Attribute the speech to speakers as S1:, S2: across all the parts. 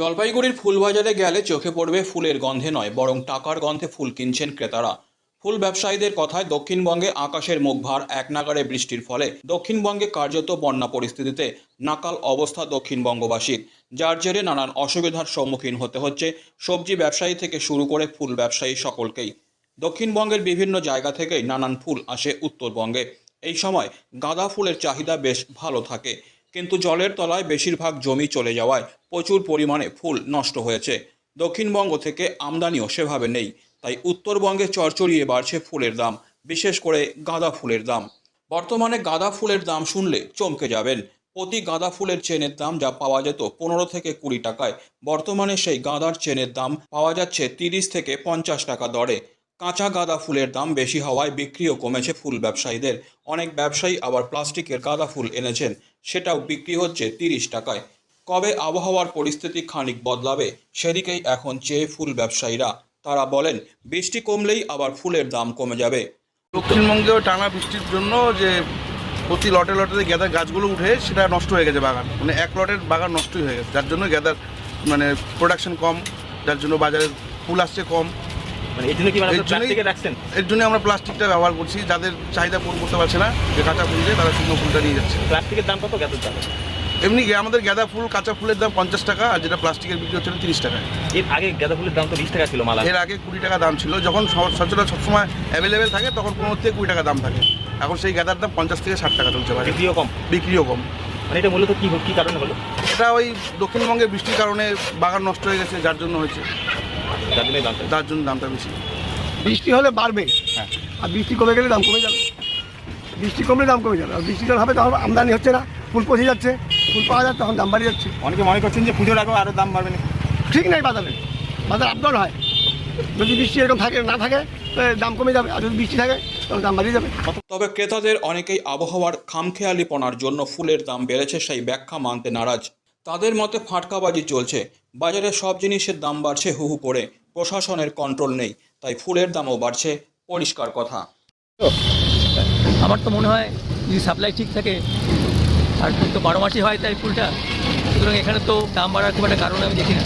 S1: জলপাইগুড়ির ফুলবাজারে গেলে চোখে পড়বে ফুলের গন্ধে নয়, বরং টাকার গন্ধে ফুল কিনছেন ক্রেতারা। ফুল ব্যবসায়ীদের কথায় দক্ষিণবঙ্গে আকাশের মুখ ভার এক নাগারে বৃষ্টির ফলে। দক্ষিণবঙ্গে কার্যত বন্যা পরিস্থিতিতে নাকাল অবস্থা দক্ষিণবঙ্গবাসীর। যার জেরে নানান অসুবিধার সম্মুখীন হতে হচ্ছে সবজি ব্যবসায়ী থেকে শুরু করে ফুল ব্যবসায়ী সকলকেই। দক্ষিণবঙ্গের বিভিন্ন জায়গা থেকেই নানান ফুল আসে উত্তরবঙ্গে। এই সময় গাঁদা ফুলের চাহিদা বেশ ভালো থাকে। কিন্তু জলের তলায় বেশিরভাগ জমি চলে যাওয়ায় প্রচুর পরিমাণে ফুল নষ্ট হয়েছে। দক্ষিণবঙ্গ থেকে আমদানিও সেভাবে নেই, তাই উত্তরবঙ্গে চরচড়িয়ে বাড়ছে ফুলের দাম, বিশেষ করে গাঁদা ফুলের দাম। বর্তমানে গাঁদা ফুলের দাম শুনলে চমকে যাবেন। প্রতি গাঁদা ফুলের চেনের দাম যা পাওয়া যেত পনেরো থেকে কুড়ি টাকায়, বর্তমানে সেই গাঁদার চেনের দাম পাওয়া যাচ্ছে তিরিশ থেকে পঞ্চাশ টাকা দরে। কাঁচা গাঁদা ফুলের দাম বেশি হওয়ায় বিক্রিও কমেছে ফুল ব্যবসায়ীদের। অনেক ব্যবসায়ী আবার প্লাস্টিকের গাঁদা ফুল এনেছেন। সেটাও বিক্রি হচ্ছে তিরিশ টাকায়। কবে আবহাওয়ার পরিস্থিতি খানিক বদলাবে সেদিকেই এখন চেয়ে ফুল ব্যবসায়ীরা। তারা বলেন, বৃষ্টি কমলেই আবার ফুলের দাম কমে যাবে।
S2: দক্ষিণবঙ্গেও টানা বৃষ্টির জন্য যে প্রতি লটে লটে যে গ্যাদার গাছগুলো উঠে, সেটা নষ্ট হয়ে গেছে বাগান। মানে এক লটের বাগান নষ্টই হয়ে গেছে। যার জন্য গ্যাদার মানে প্রোডাকশন কম, যার জন্য বাজারে ফুল আসছে কম।
S3: মানে মানে
S2: এর জন্য আমরা প্লাস্টিকটা ব্যবহার করছি। যাদের চাহিদা পূরণ করতে পারছে না যে কাঁচা ফুল দিয়ে তারা শুকনো ফুলটা নিয়ে যাচ্ছে।
S3: প্লাস্টিকের দাম কত দাম?
S2: এমনি আমাদের গাঁদা ফুল কাঁচা ফুলের দাম পঞ্চাশ টাকা আর যেটা প্লাস্টিকের বিক্রি হচ্ছিল তিরিশ টাকা।
S3: এর আগে গাঁদা ফুলের দাম তো বিশ টাকা ছিল মালা
S2: এর আগে কুড়ি টাকা দাম ছিল। যখন সচরাচর সবসময় অ্যাভেলেবেল থাকে তখন পনেরো থেকে কুড়ি টাকা দাম থাকে। এখন সেই গাঁদার দাম পঞ্চাশ থেকে ষাট টাকা চলছে
S3: বিক্রিও কম?
S2: বিক্রিও কম।
S3: মানে এটা মূলত কি কি কারণে হলো?
S2: এটা ওই দক্ষিণবঙ্গের বৃষ্টির কারণে বাগান নষ্ট হয়ে গেছে যার জন্য হয়েছে।
S3: যার জন্য দামটা
S2: তার জন্য দামটা বেশি।
S4: বৃষ্টি হলে বাড়বে।
S3: হ্যাঁ।
S4: আর বৃষ্টি কমে গেলে দাম কমে যাবে। বৃষ্টি কমলে দাম কমে যাবে। আর বৃষ্টি যখন হবে তখন আমদানি হচ্ছে না। ফুল পচে যাচ্ছে। ফুল পাওয়া যাচ্ছে তখন দাম বাড়িয়ে যাচ্ছে।
S3: অনেকে মনে করছেন যে পুজোর আগেও আরও দাম বাড়বে না
S4: ঠিক নেই বাজারে। বাজার আপডাউন হয়। যদি বৃষ্টি এরকম থাকে না থাকে দাম কমে যাবে। আর যদি বৃষ্টি থাকে তখন দাম বাড়িয়ে যাবে।
S1: তবে ক্রেতাদের অনেকেই আবহাওয়ার খামখেয়ালিপনার জন্য ফুলের দাম বেড়েছে সেই ব্যাখ্যা মানতে নারাজ। তাদের মতে ফাটকাবাজি চলছে। বাজারে সব জিনিসের দাম বাড়ছে হু হু করে। প্রশাসনের কন্ট্রোল নেই তাই ফুলের দামও বাড়ছে পরিষ্কার কথা।
S5: আমার তো মনে হয় যদি সাপ্লাই ঠিক থাকে আর ফুল তো বারো মাসই হয় তাই ফুলটা সুতরাং এখানে তো দাম বাড়ার খুব একটা কারণ আমি দেখি না।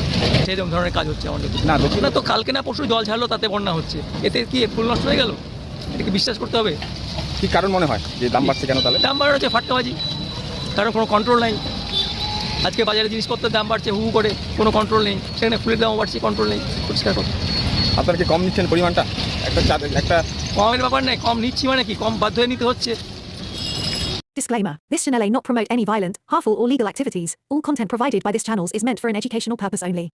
S5: সেই রকম ধরনের কাজ হচ্ছে আমাদের না দক্ষিণা তো কালকে না পরশু জল ছাড়লো তাতে বন্যা হচ্ছে। এতে কি ফুল নষ্ট হয়ে গেল? এটাকে বিশ্বাস করতে হবে?
S6: কি কারণ মনে হয়? যে দাম বাড়ছে কেন তাহলে?
S5: দাম বাড়ার হচ্ছে ফাটকাবাজি। কারণ কোনো কন্ট্রোল নাই। আজকে বাজারে জিনিসপত্রের দাম বাড়ছে হু হু করে কোনো কন্ট্রোল নেই। সেখানে ফুলের দামও বাড়ছে কন্ট্রোল নেই। পরিষ্কার কথা
S6: আপনারা কি কম নিচ্ছেন পরিমাণটা একটা চা- একটা
S5: কমের ব্যাপার নেই কম নিচ্ছি মানে কি কম বাধ্য হয়ে নিতে hocche
S7: Disclaimer This channel may not promote any violent, harmful, or legal activities. All content provided by this channel is meant for an educational purpose only.